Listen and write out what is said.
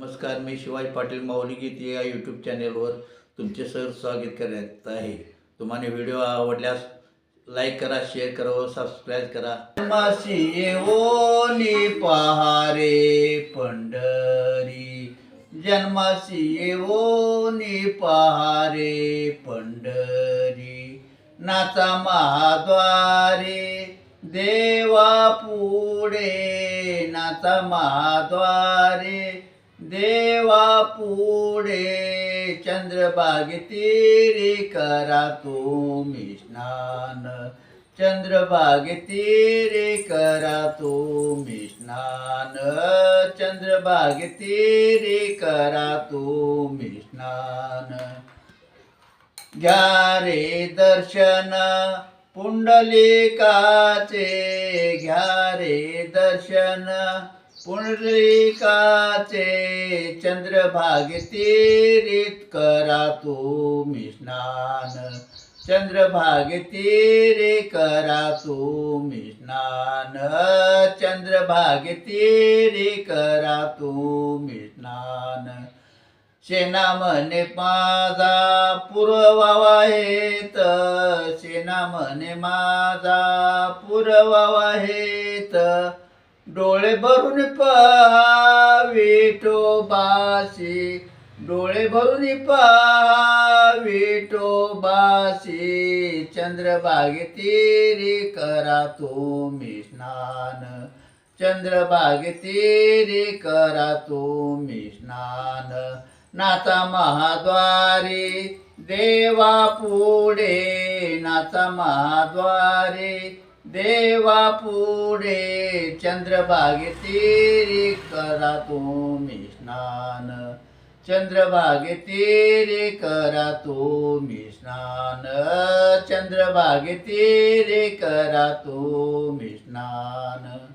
नमस्कार मी शिवाजी पाटील माऊली गीत या यूट्यूब चॅनेलवर तुमचे सर स्वागत करत आहे. तुम्हाला व्हिडिओ आवडल्यास लाईक करा शेअर करा व सबस्क्राईब करा. मासी येवोनी पहारे पंढरी. जन्मासी येवोनी पहारे पंढरी. नाचा महाद्वारे देवा पुढे. नाचा महाद्वारे देवा पुढे चंद्रभागे तीरे करा तुम्ही स्नान. चंद्रभागे तीरे करा तुम्ही स्नान. चंद्रभागे तीरे करा तुम्ही स्नान. घ्या रे दर्शन पुंडलिकाचे घ्या रे दर्शन पुंडलिकाचे चंद्रभागे तीरीत करा तुम्ही स्नान. चंद्रभागे तीरे करा तुम्ही स्नान. चंद्रभागे तीरे करा तुम्ही स्नान. सेना म्हणे माझा पुरवावा हेत. सेना म्हणे माझा पुरवावा हेत. डोळे भरून पहा विठोबाशी डोळे भरून पहा विठोबाशी चंद्रभागे तीरी करा तुम्ही स्नान. चंद्रभागे तेरे करा तुम्ही स्नान. नाचा महाद्वारे देवा पुढे. नाचा महाद्वारे देवा पुढे चंद्रभागे तेरे करा तुम्ही स्नान. चंद्रभागे तेरे करा तुम्ही स्नान. चंद्रभागे तेरे करा तुम्ही स्नान.